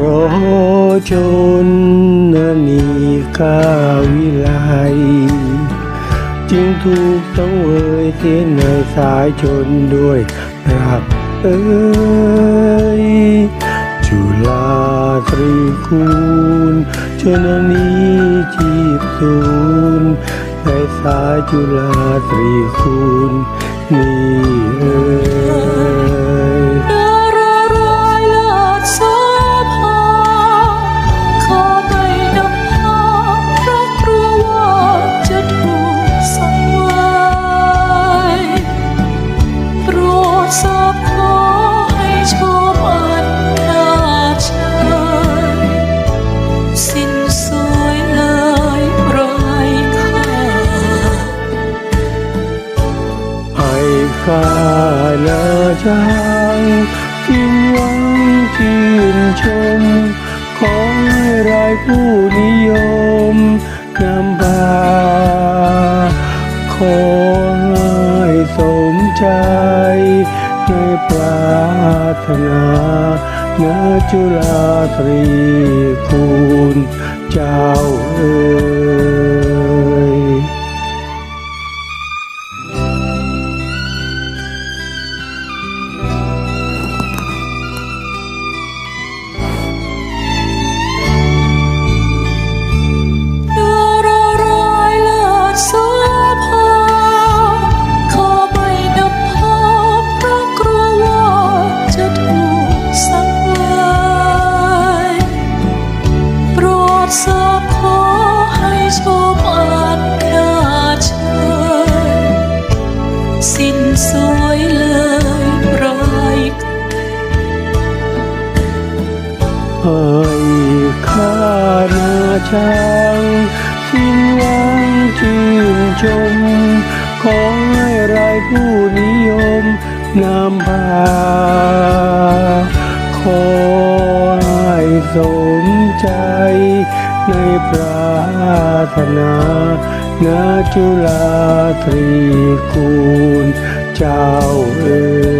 รชนนีกาวิไลจึงถูกสังเวยเสียในสายชนด้วยรักเอ้ยจุฬาตรีคูณชนนีจีบศูนในสายจุฬาตรีคูณนี่ ข้านาจางกินหวังชื่นชม ขอให้รายผู้นิยมนำพาขอให้สมใจในปรารถนานาจุฬาตรีคูณเจ้าเอ๋ ดทราบขอให้โชมอันน่าเชยสิ้นสวยเลยไร้ให้ข้านาช้างสิ้นหวังชื่นชม ขอให้รายผู้นิยมนำพา ในปราถนานาจุลาตรีคูณ เจ้าเอ๋